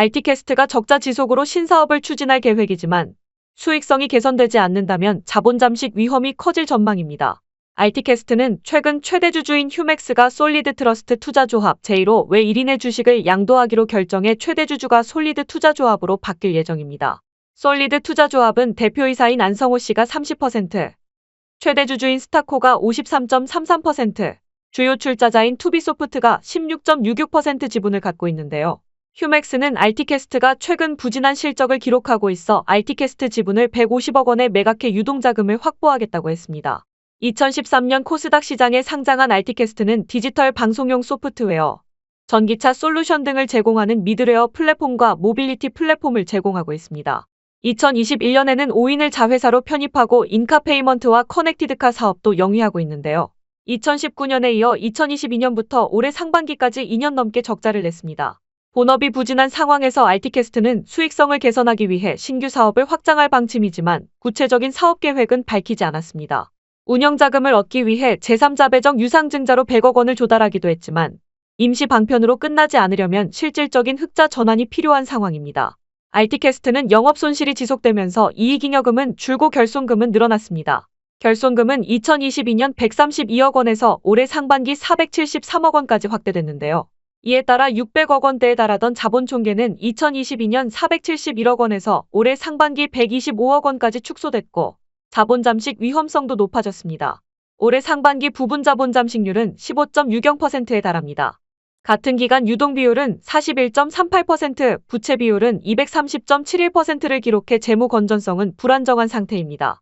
RT캐스트가 적자 지속으로 신사업을 추진할 계획이지만 수익성이 개선되지 않는다면 자본 잠식 위험이 커질 전망입니다. RT캐스트는 최근 최대 주주인 휴맥스가 솔리드 트러스트 투자조합 제1호 외 1인의 주식을 양도하기로 결정해 최대 주주가 솔리드 투자조합으로 바뀔 예정입니다. 솔리드 투자조합은 대표이사인 안성호 씨가 30%, 최대 주주인 스타코가 53.33%, 주요 출자자인 투비소프트가 16.66% 지분을 갖고 있는데요. 휴맥스는 RT캐스트가 최근 부진한 실적을 기록하고 있어 RT캐스트 지분을 150억 원에 매각해 유동자금을 확보하겠다고 했습니다. 2013년 코스닥 시장에 상장한 RT캐스트는 디지털 방송용 소프트웨어, 전기차 솔루션 등을 제공하는 미드웨어 플랫폼과 모빌리티 플랫폼을 제공하고 있습니다. 2021년에는 5인을 자회사로 편입하고 인카페이먼트와 커넥티드카 사업도 영위하고 있는데요. 2019년에 이어 2022년부터 올해 상반기까지 2년 넘게 적자를 냈습니다. 본업이 부진한 상황에서 RT캐스트는 수익성을 개선하기 위해 신규 사업을 확장할 방침이지만 구체적인 사업 계획은 밝히지 않았습니다. 운영자금을 얻기 위해 제3자 배정 유상증자로 100억 원을 조달하기도 했지만 임시 방편으로 끝나지 않으려면 실질적인 흑자 전환이 필요한 상황입니다. RT캐스트는 영업 손실이 지속되면서 이익잉여금은 줄고 결손금은 늘어났습니다. 결손금은 2022년 132억 원에서 올해 상반기 473억 원까지 확대됐는데요. 이에 따라 600억 원대에 달하던 자본 총계는 2022년 471억 원에서 올해 상반기 125억 원까지 축소됐고 자본 잠식 위험성도 높아졌습니다. 올해 상반기 부분 자본 잠식률은 15.60%에 달합니다. 같은 기간 유동 비율은 41.38%, 부채 비율은 230.71%를 기록해 재무 건전성은 불안정한 상태입니다.